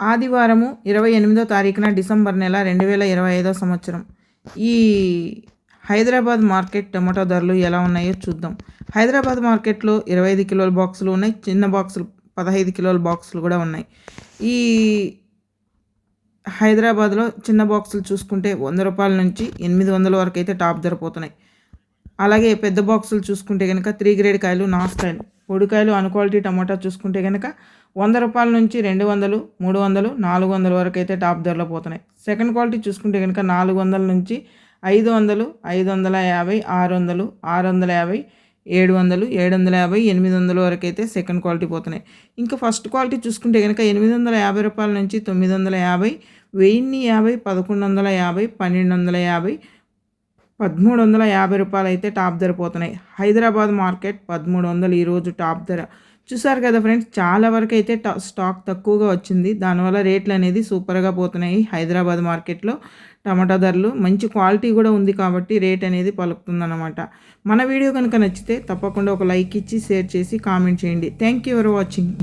ఆదివారము ఇరవై ఎనిమిదో తారీఖున డిసెంబర్ నెల రెండు వేల ఇరవై ఐదో సంవత్సరం. ఈ హైదరాబాద్ మార్కెట్ టమాటో ధరలు ఎలా ఉన్నాయో చూద్దాం. హైదరాబాద్ మార్కెట్లో ఇరవై ఐదు కిలోల బాక్సులు ఉన్నాయి. చిన్న బాక్సులు పదహైదు కిలోల బాక్సులు కూడా ఉన్నాయి. ఈ హైదరాబాద్లో చిన్న బాక్సులు చూసుకుంటే వంద రూపాయల నుంచి ఎనిమిది వందల వరకు అయితే టాప్ ధర పోతున్నాయి. అలాగే పెద్ద బాక్సులు చూసుకుంటే కనుక త్రీ గ్రేడ్ కాయలు నాసుకాయలు పొడికాయలు అన్క్వాలిటీ టమాటా చూసుకుంటే కనుక వంద రూపాయల నుంచి రెండు వందలు మూడు వందలు నాలుగు వందల వరకు అయితే టాప్ ధరలో పోతున్నాయి. సెకండ్ క్వాలిటీ చూసుకుంటే కనుక నాలుగు వందల నుంచి ఐదు వందలు ఐదు వందల యాభై ఆరు వందలు ఆరు వందల యాభై ఏడు వందలు ఏడు వందల యాభై ఎనిమిది వందల వరకు అయితే సెకండ్ క్వాలిటీ పోతున్నాయి. ఇంకా ఫస్ట్ క్వాలిటీ చూసుకుంటే కనుక ఎనిమిది వందల యాభై రూపాయల నుంచి తొమ్మిది వందల యాభై వెయ్యిన్ని యాభై పదకొండు వందల యాభై పన్నెండు వందల యాభై పదమూడు వందల యాభై రూపాయలు అయితే టాప్ ధర పోతున్నాయి. హైదరాబాద్ మార్కెట్ పదమూడు వందలు ఈరోజు టాప్ ధర. చూసారు కదా ఫ్రెండ్స్ చాలా వరకు అయితే స్టాక్ తక్కువగా వచ్చింది. దానివల్ల రేట్లు అనేది సూపర్గా పోతున్నాయి హైదరాబాద్ మార్కెట్లో. టమాటా ధరలు మంచి క్వాలిటీ కూడా ఉంది కాబట్టి రేట్ అనేది పలుకుతుందన్నమాట. మన వీడియో కనుక నచ్చితే తప్పకుండా ఒక లైక్ ఇచ్చి షేర్ చేసి కామెంట్ చేయండి. Thank you for watching.